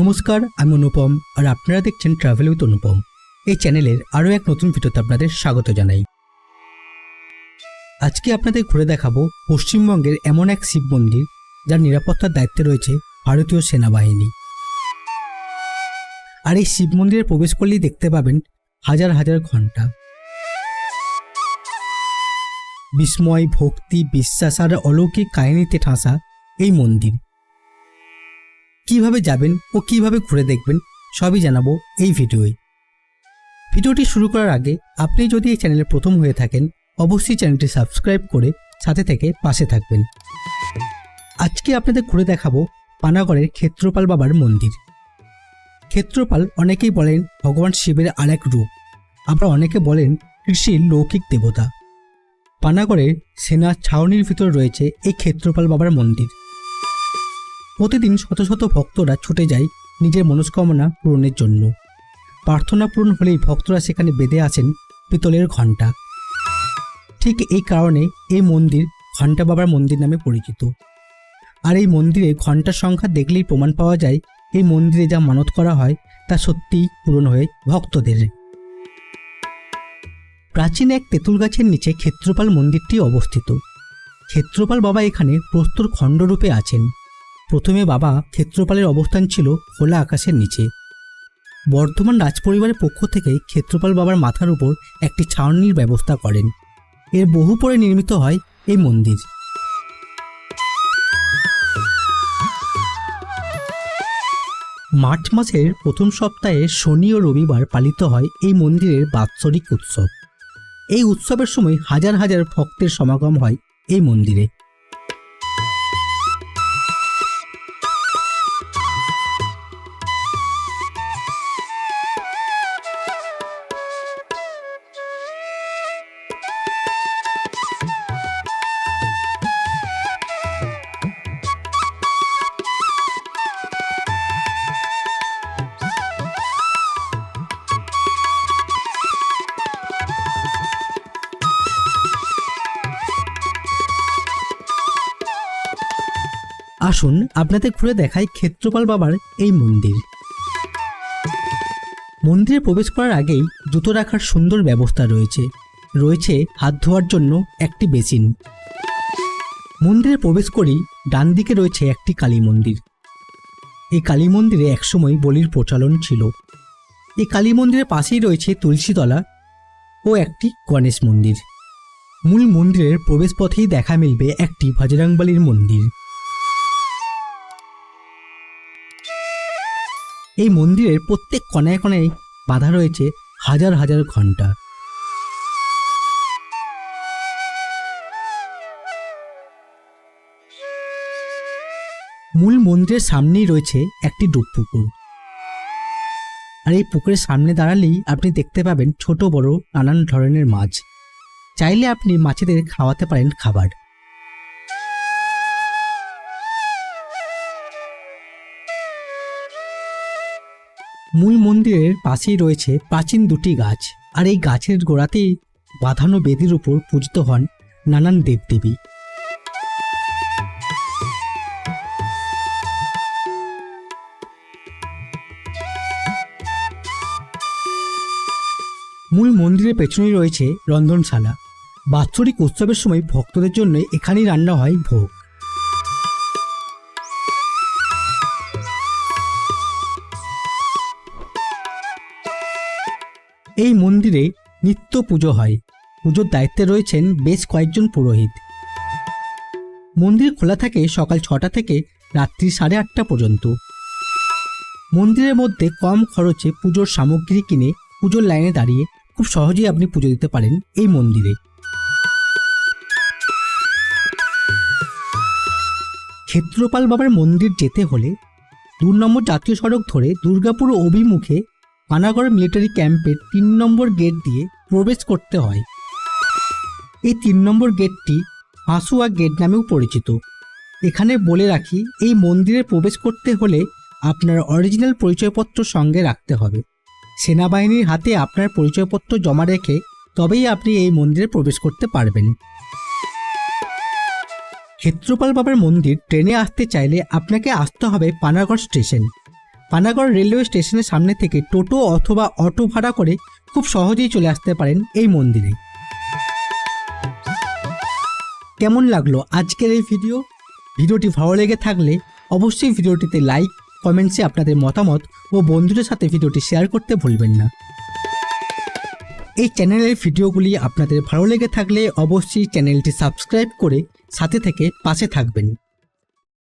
নমস্কার, আমি অনুপম আর আপনারা দেখছেন ট্রাভেল উইথ অনুপম। এই চ্যানেলের আরও এক নতুন ভিডিওতে আপনাদের স্বাগত জানাই। আজকে আপনাদের ঘুরে দেখাবো পশ্চিমবঙ্গের এমন এক শিব মন্দির যার নিরাপত্তার দায়িত্বে রয়েছে ভারতীয় সেনাবাহিনী। আর এই শিব মন্দিরে প্রবেশ করলেই দেখতে পাবেন হাজার হাজার ঘণ্টা বিস্ময়, ভক্তি, বিশ্বাস আর অলৌকিক কাহিনীতে ঠাসা এই মন্দির। কীভাবে যাবেন ও কীভাবে ঘুরে দেখবেন সবই জানাব এই ভিডিওয়। ভিডিওটি শুরু করার আগে আপনি যদি এই চ্যানেলে প্রথম হয়ে থাকেন, অবশ্যই চ্যানেলটি সাবস্ক্রাইব করে সাথে থেকে পাশে থাকবেন। আজকে আপনাদের ঘুরে দেখাবো পানাগড়ের ক্ষেত্রপাল বাবার মন্দির। ক্ষেত্রপাল অনেকেই বলেন ভগবান শিবের আরেক রূপ। আবার অনেকে বলেন কৃষির লৌকিক দেবতা। পানাগড়ের সেনা ছাউনির ভিতর রয়েছে এই ক্ষেত্রপাল বাবার মন্দির। প্রতিদিন শত শত ভক্তরা ছুটে যায় নিজের মনস্কামনা পূরণের জন্য। প্রার্থনা পূরণ হলেই ভক্তরা সেখানে বেঁধে আসেন পিতলের ঘণ্টা। ঠিক এই কারণে এই মন্দির ঘণ্টা বাবার মন্দির নামে পরিচিত। আর এই মন্দিরে ঘণ্টার সংখ্যা দেখলেই প্রমাণ পাওয়া যায় এই মন্দিরে যা মানত করা হয় তা সত্যিই পূরণ হয়ে ভক্তদের। প্রাচীন এক তেঁতুল গাছের নিচে ক্ষেত্রপাল মন্দিরটি অবস্থিত। ক্ষেত্রপাল বাবা এখানে প্রস্তর খণ্ডরূপে আছেন। প্রথমে বাবা ক্ষেত্রপালের অবস্থান ছিল খোলা আকাশের নিচে। বর্ধমান রাজপরিবারের পক্ষ থেকে ক্ষেত্রপাল বাবার মাথার উপর একটি ছাউনির ব্যবস্থা করেন। এর বহু পরে নির্মিত হয় এই মন্দির। মার্চ মাসের প্রথম সপ্তাহে শনি ও রবিবার পালিত হয় এই মন্দিরের বাৎসরিক উৎসব। এই উৎসবের সময় হাজার হাজার ভক্তের সমাগম হয় এই মন্দিরে। আসুন আপনাদের ঘুরে দেখাই ক্ষেত্রপাল বাবার এই মন্দির। মন্দিরে প্রবেশ করার আগেই জুতো রাখার সুন্দর ব্যবস্থা রয়েছে। রয়েছে হাত ধোয়ার জন্য একটি বেসিন। মন্দিরে প্রবেশ করেই ডান দিকে রয়েছে একটি কালী মন্দির। এই কালী মন্দিরে একসময় বলির প্রচলন ছিল। এই কালী মন্দিরের পাশেই রয়েছে তুলসীতলা ও একটি গণেশ মন্দির। মূল মন্দিরের প্রবেশপথেই দেখা মিলবে একটি ভজরাংবালির মন্দির। এই মন্দিরের প্রত্যেক কণায় কণায় বাঁধা রয়েছে হাজার হাজার ঘণ্টা মূল মন্দিরের সামনেই রয়েছে একটি ডুব পুকুর। আর এই পুকুরের সামনে দাঁড়ালেই আপনি দেখতে পাবেন ছোট বড় নানান ধরনের মাছ। চাইলে আপনি মাছেদের খাওয়াতে পারেন খাবার। মূল মন্দিরের পাশেই রয়েছে প্রাচীন দুটি গাছ। আর এই গাছের গোড়াতেই বাঁধানো বেদির উপর পূজিত হন নানান দেবদেবী। মূল মন্দিরের পেছনেই রয়েছে রন্ধনশালা। বাৎসরিক উৎসবের সময় ভক্তদের জন্য এখানেই রান্না হয় ভোগ। এই মন্দিরে নিত্য পুজো হয়। পুজোর দায়িত্বে রয়েছেন বেশ কয়েকজন পুরোহিত। মন্দির খোলা থাকে সকাল ছটা থেকে রাত্রি সাড়ে আটটা পর্যন্ত। মন্দিরের মধ্যে কম খরচে পুজোর সামগ্রী কিনে পুজোর লাইনে দাঁড়িয়ে খুব সহজেই আপনি পুজো দিতে পারেন এই মন্দিরে। ক্ষেত্রপাল বাবার মন্দির যেতে হলে দু নম্বর জাতীয় সড়ক ধরে দুর্গাপুর অভিমুখে পানাগড় মিলিটারি ক্যাম্পের তিন নম্বর গেট দিয়ে প্রবেশ করতে হয়। এই তিন নম্বর গেটটি হাঁসুয়া গেট নামেও পরিচিত। এখানে বলে রাখি, এই মন্দিরে প্রবেশ করতে হলে আপনার অরিজিনাল পরিচয়পত্র সঙ্গে রাখতে হবে। সেনাবাহিনীর হাতে আপনার পরিচয়পত্র জমা রেখে তবেই আপনি এই মন্দিরে প্রবেশ করতে পারবেন। ক্ষেত্রপাল বাবার মন্দির ট্রেনে আসতে চাইলে আপনাকে আসতে হবে পানাগড় স্টেশন। পানাগড় রেলওয়ে স্টেশনের সামনে থেকে টোটো অথবা অটো ভাড়া করে খুব সহজেই চলে আসতে পারেন এই মন্দিরে। কেমন লাগল আজকের এই ভিডিও? ভিডিওটি ভালো লেগে থাকলে অবশ্যই ভিডিওটিতে লাইক, কমেন্টসে আপনাদের মতামত ও বন্ধুদের সাথে ভিডিওটি শেয়ার করতে ভুলবেন না। এই চ্যানেলের ভিডিওগুলি আপনাদের ভালো লেগে থাকলে অবশ্যই চ্যানেলটি সাবস্ক্রাইব করে সাথে থেকে পাশে থাকবেন।